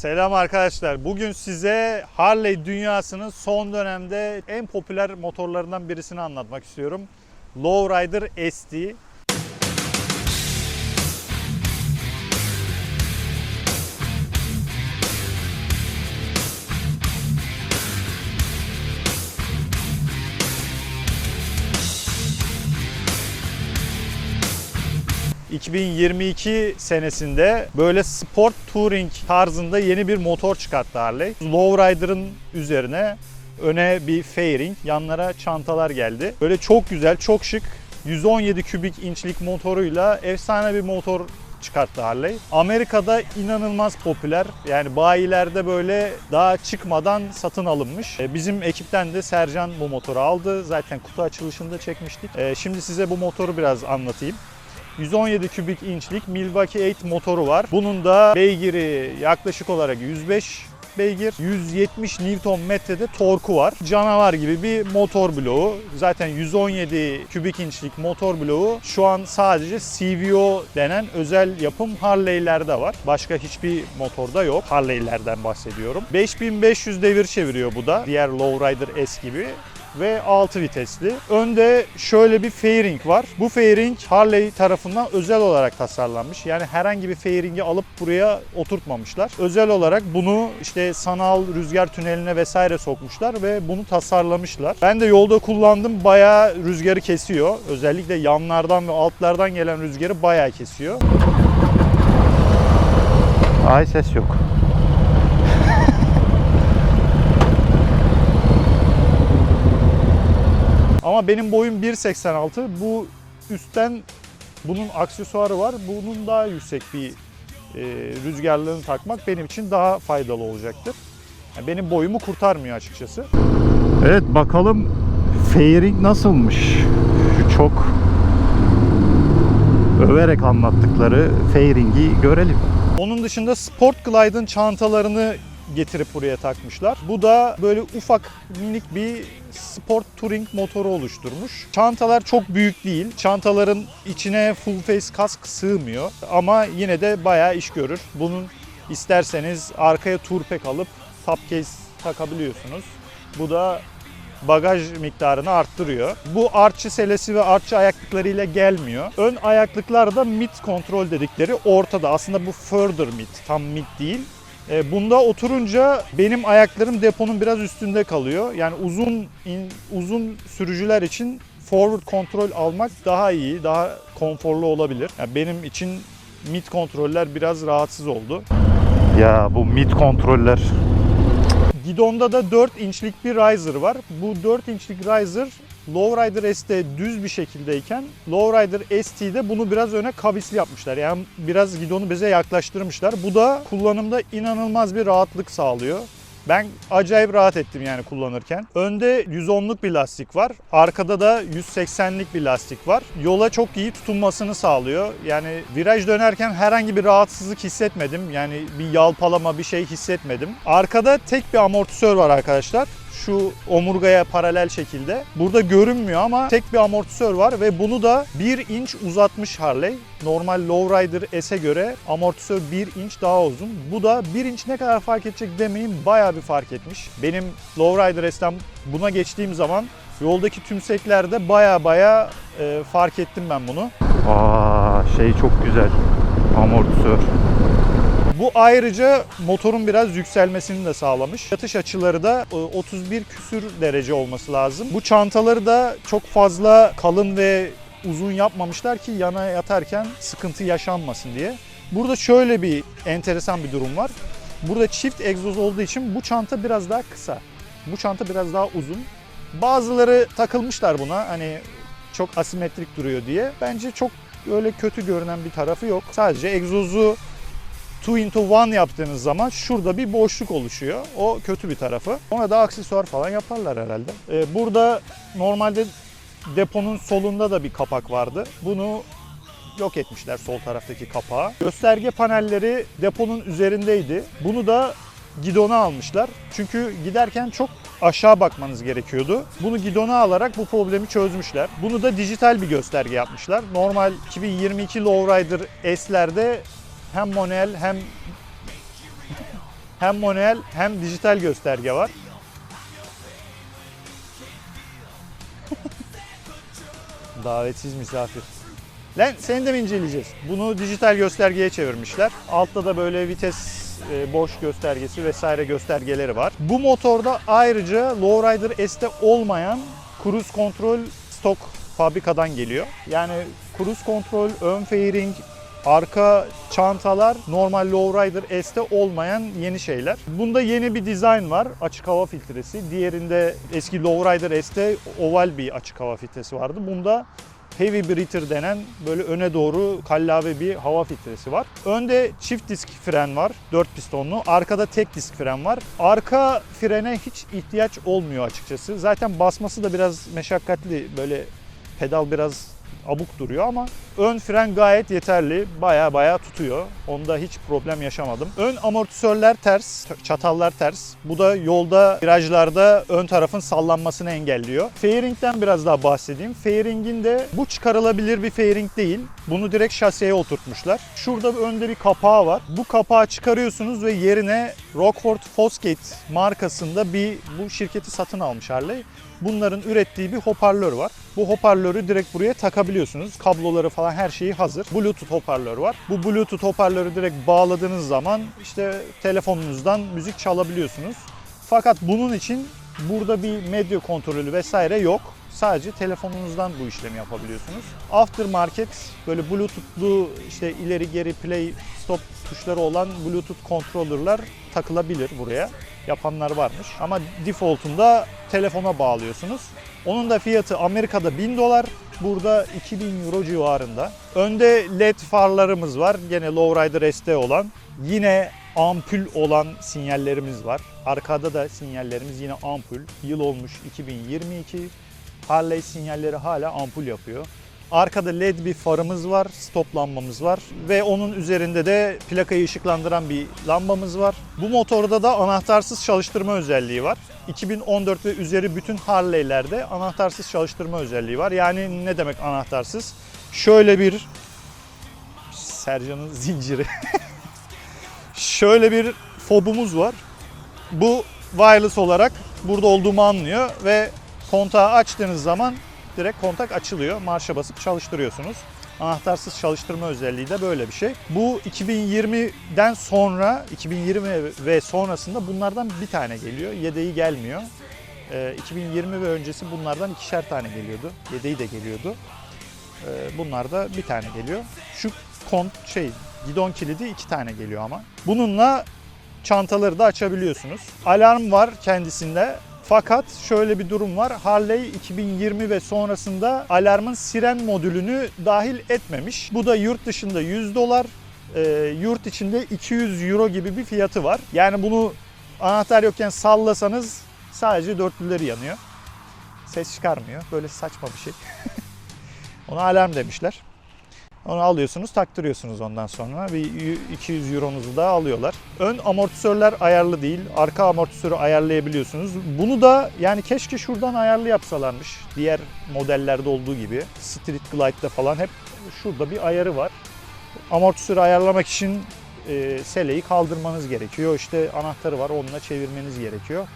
Selam arkadaşlar. Bugün size Harley dünyasının son dönemde en popüler motorlarından birisini anlatmak istiyorum. Lowrider ST. ...2022 senesinde böyle sport touring tarzında yeni bir motor çıkarttı Harley. Lowrider'ın üzerine öne bir fairing, yanlara çantalar geldi. Böyle çok güzel, çok şık 117 kübik inçlik motoruyla efsane bir motor çıkarttı Harley. Amerika'da inanılmaz popüler. Yani bayilerde böyle daha çıkmadan satın alınmış. E, Bizim ekipten de Sercan bu motoru aldı. Zaten kutu açılışında çekmiştik. E, Şimdi size bu motoru biraz anlatayım. 117 kübik inçlik Milwaukee 8 motoru var. Bunun da beygiri yaklaşık olarak 105 beygir, 170 Nm de torku var. Canavar gibi bir motor bloğu. Zaten 117 kübik inçlik motor bloğu şu an sadece CVO denen özel yapım Harley'lerde var. Başka hiçbir motorda yok. Harley'lerden bahsediyorum. 5500 devir çeviriyor bu da. Diğer Lowrider S gibi ve 6 vitesli. Önde şöyle bir fairing var. Bu fairing Harley tarafından özel olarak tasarlanmış. Yani herhangi bir fairingi alıp buraya oturtmamışlar. Özel olarak bunu işte sanal rüzgar tüneline vesaire sokmuşlar ve bunu tasarlamışlar. Ben de yolda kullandım. Bayağı rüzgarı kesiyor. Özellikle yanlardan ve altlardan gelen rüzgarı bayağı kesiyor. Ay ses yok. Ama benim boyum 1.86. Bu üstten bunun aksesuarı var. Bunun daha yüksek bir e, rüzgarlığını takmak benim için daha faydalı olacaktır. Yani benim boyumu kurtarmıyor açıkçası. Evet bakalım fairing nasılmış? Şu çok överek anlattıkları fairingi görelim. Onun dışında Sport Glide'ın çantalarını getirip buraya takmışlar. Bu da böyle ufak minik bir sport touring motoru oluşturmuş. Çantalar çok büyük değil. Çantaların içine full face kask sığmıyor ama yine de bayağı iş görür. Bunun isterseniz arkaya tour pack alıp top case takabiliyorsunuz. Bu da bagaj miktarını arttırıyor. Bu artçı selesi ve artçı ayaklıklarıyla gelmiyor. Ön ayaklıklar da mid kontrol dedikleri ortada. Aslında bu further mid, tam mid değil. E, Bunda oturunca benim ayaklarım deponun biraz üstünde kalıyor. Yani uzun uzun sürücüler için forward kontrol almak daha iyi, daha konforlu olabilir. Yani benim için mid kontroller biraz rahatsız oldu. Ya bu mid kontroller Gidonda da 4 inçlik bir riser var. Bu 4 inçlik riser Lowrider S'te düz bir şekildeyken Lowrider ST'de bunu biraz öne kavisli yapmışlar. Yani biraz gidonu bize yaklaştırmışlar. Bu da kullanımda inanılmaz bir rahatlık sağlıyor. Ben acayip rahat ettim yani kullanırken. Önde 110'luk bir lastik var. Arkada da 180'lik bir lastik var. Yola çok iyi tutunmasını sağlıyor. Yani viraj dönerken herhangi bir rahatsızlık hissetmedim. Yani bir yalpalama bir şey hissetmedim. Arkada tek bir amortisör var arkadaşlar şu omurgaya paralel şekilde. Burada görünmüyor ama tek bir amortisör var ve bunu da 1 inç uzatmış Harley. Normal Lowrider S'e göre amortisör 1 inç daha uzun. Bu da 1 inç ne kadar fark edecek demeyin bayağı bir fark etmiş. Benim Lowrider S'ten buna geçtiğim zaman yoldaki tümseklerde baya baya e, fark ettim ben bunu. Aa şey çok güzel. Amortisör. Bu ayrıca motorun biraz yükselmesini de sağlamış. Yatış açıları da e, 31 küsür derece olması lazım. Bu çantaları da çok fazla kalın ve uzun yapmamışlar ki yana yatarken sıkıntı yaşanmasın diye. Burada şöyle bir enteresan bir durum var. Burada çift egzoz olduğu için bu çanta biraz daha kısa. Bu çanta biraz daha uzun. Bazıları takılmışlar buna hani çok asimetrik duruyor diye. Bence çok öyle kötü görünen bir tarafı yok. Sadece egzozu 2 into 1 yaptığınız zaman şurada bir boşluk oluşuyor. O kötü bir tarafı. Ona da aksesuar falan yaparlar herhalde. Ee, burada normalde deponun solunda da bir kapak vardı. Bunu yok etmişler sol taraftaki kapağı. Gösterge panelleri deponun üzerindeydi. Bunu da gidona almışlar. Çünkü giderken çok aşağı bakmanız gerekiyordu. Bunu gidona alarak bu problemi çözmüşler. Bunu da dijital bir gösterge yapmışlar. Normal 2022 Lowrider S'lerde hem manuel hem Hem manuel hem dijital gösterge var. Davetsiz misafir. Lan seni de mi inceleyeceğiz? Bunu dijital göstergeye çevirmişler. Altta da böyle vites e, boş göstergesi vesaire göstergeleri var. Bu motorda ayrıca Lowrider S'te olmayan cruise kontrol stok fabrikadan geliyor. Yani cruise kontrol, ön fairing, arka çantalar normal Lowrider S'te olmayan yeni şeyler. Bunda yeni bir dizayn var. Açık hava filtresi. Diğerinde eski Lowrider S'te oval bir açık hava filtresi vardı. Bunda heavy breather denen böyle öne doğru kallavi bir hava filtresi var. Önde çift disk fren var, 4 pistonlu. Arkada tek disk fren var. Arka frene hiç ihtiyaç olmuyor açıkçası. Zaten basması da biraz meşakkatli. Böyle pedal biraz abuk duruyor ama ön fren gayet yeterli. Baya baya tutuyor. Onda hiç problem yaşamadım. Ön amortisörler ters, çatallar ters. Bu da yolda virajlarda ön tarafın sallanmasını engelliyor. Fairing'den biraz daha bahsedeyim. Fairing'in de bu çıkarılabilir bir fairing değil. Bunu direkt şaseye oturtmuşlar. Şurada önde bir kapağı var. Bu kapağı çıkarıyorsunuz ve yerine Rockford Fosgate markasında bir bu şirketi satın almış Harley. Bunların ürettiği bir hoparlör var. Bu hoparlörü direkt buraya takabiliyorsunuz. Kabloları falan her şeyi hazır. Bluetooth hoparlör var. Bu Bluetooth hoparlörü direkt bağladığınız zaman işte telefonunuzdan müzik çalabiliyorsunuz. Fakat bunun için burada bir medya kontrolü vesaire yok. Sadece telefonunuzdan bu işlemi yapabiliyorsunuz. Aftermarket böyle Bluetooth'lu işte ileri geri play stop tuşları olan Bluetooth controller'lar takılabilir buraya. Yapanlar varmış. Ama default'unda telefona bağlıyorsunuz. Onun da fiyatı Amerika'da 1000 dolar, burada 2000 euro civarında. Önde led farlarımız var. Gene Lowrider ST olan. Yine ampul olan sinyallerimiz var. Arkada da sinyallerimiz yine ampul. Yıl olmuş 2022. Harley sinyalleri hala ampul yapıyor. Arkada led bir farımız var, stop lambamız var ve onun üzerinde de plakayı ışıklandıran bir lambamız var. Bu motorda da anahtarsız çalıştırma özelliği var. 2014 ve üzeri bütün Harley'lerde anahtarsız çalıştırma özelliği var. Yani ne demek anahtarsız? Şöyle bir Sercan'ın zinciri. Şöyle bir fobumuz var. Bu wireless olarak burada olduğumu anlıyor ve kontağı açtığınız zaman direkt kontak açılıyor. Marşa basıp çalıştırıyorsunuz. Anahtarsız çalıştırma özelliği de böyle bir şey. Bu 2020'den sonra, 2020 ve sonrasında bunlardan bir tane geliyor. Yedeği gelmiyor. Ee, 2020 ve öncesi bunlardan ikişer tane geliyordu. Yedeği de geliyordu. Ee, bunlar da bir tane geliyor. Şu kont şey gidon kilidi iki tane geliyor ama. Bununla çantaları da açabiliyorsunuz. Alarm var kendisinde. Fakat şöyle bir durum var. Harley 2020 ve sonrasında alarmın siren modülünü dahil etmemiş. Bu da yurt dışında 100 dolar, e, yurt içinde 200 euro gibi bir fiyatı var. Yani bunu anahtar yokken sallasanız sadece dörtlüleri yanıyor. Ses çıkarmıyor. Böyle saçma bir şey. Ona alarm demişler. Onu alıyorsunuz, taktırıyorsunuz ondan sonra. Bir 200 euronuzu da alıyorlar. Ön amortisörler ayarlı değil. Arka amortisörü ayarlayabiliyorsunuz. Bunu da yani keşke şuradan ayarlı yapsalarmış. Diğer modellerde olduğu gibi. Street Glide'da falan hep şurada bir ayarı var. Amortisörü ayarlamak için e, seleyi kaldırmanız gerekiyor. İşte anahtarı var onunla çevirmeniz gerekiyor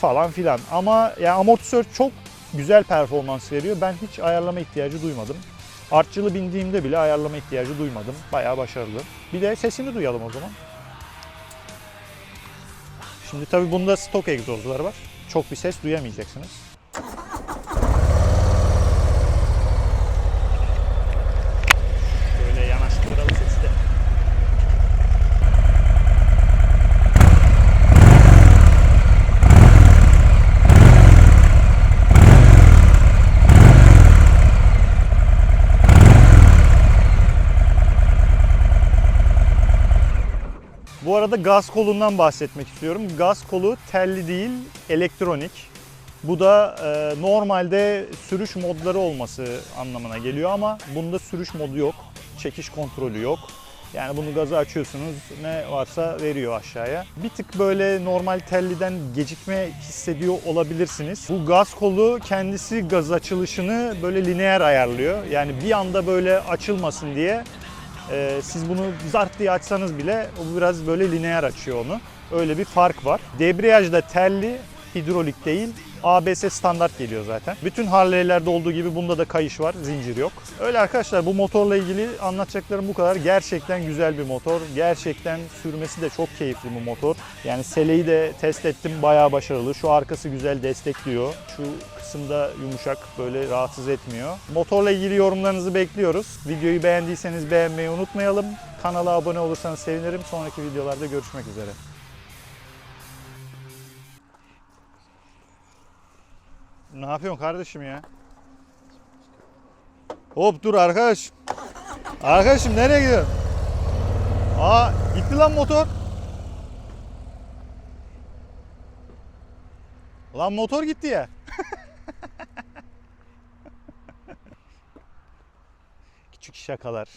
falan filan. Ama yani amortisör çok güzel performans veriyor. Ben hiç ayarlama ihtiyacı duymadım. Artçılı bindiğimde bile ayarlama ihtiyacı duymadım. Bayağı başarılı. Bir de sesini duyalım o zaman. Şimdi tabii bunda stok egzozlar var. Çok bir ses duyamayacaksınız. Böyle yanaştıralım sesi de. Bu arada gaz kolundan bahsetmek istiyorum. Gaz kolu telli değil, elektronik. Bu da e, normalde sürüş modları olması anlamına geliyor ama bunda sürüş modu yok. Çekiş kontrolü yok. Yani bunu gazı açıyorsunuz ne varsa veriyor aşağıya. Bir tık böyle normal telliden gecikme hissediyor olabilirsiniz. Bu gaz kolu kendisi gaz açılışını böyle lineer ayarlıyor. Yani bir anda böyle açılmasın diye ee, siz bunu zart diye açsanız bile o biraz böyle lineer açıyor onu. Öyle bir fark var. Debriyajda telli, hidrolik değil. ABS standart geliyor zaten. Bütün Harley'lerde olduğu gibi bunda da kayış var, zincir yok. Öyle arkadaşlar bu motorla ilgili anlatacaklarım bu kadar. Gerçekten güzel bir motor. Gerçekten sürmesi de çok keyifli bu motor. Yani seleyi de test ettim bayağı başarılı. Şu arkası güzel destekliyor. Şu kısımda yumuşak böyle rahatsız etmiyor. Motorla ilgili yorumlarınızı bekliyoruz. Videoyu beğendiyseniz beğenmeyi unutmayalım. Kanala abone olursanız sevinirim. Sonraki videolarda görüşmek üzere. Ne yapıyorsun kardeşim ya? Hop dur arkadaş. Arkadaşım nereye gidiyorsun? Aa gitti lan motor. Lan motor gitti ya. Küçük şakalar.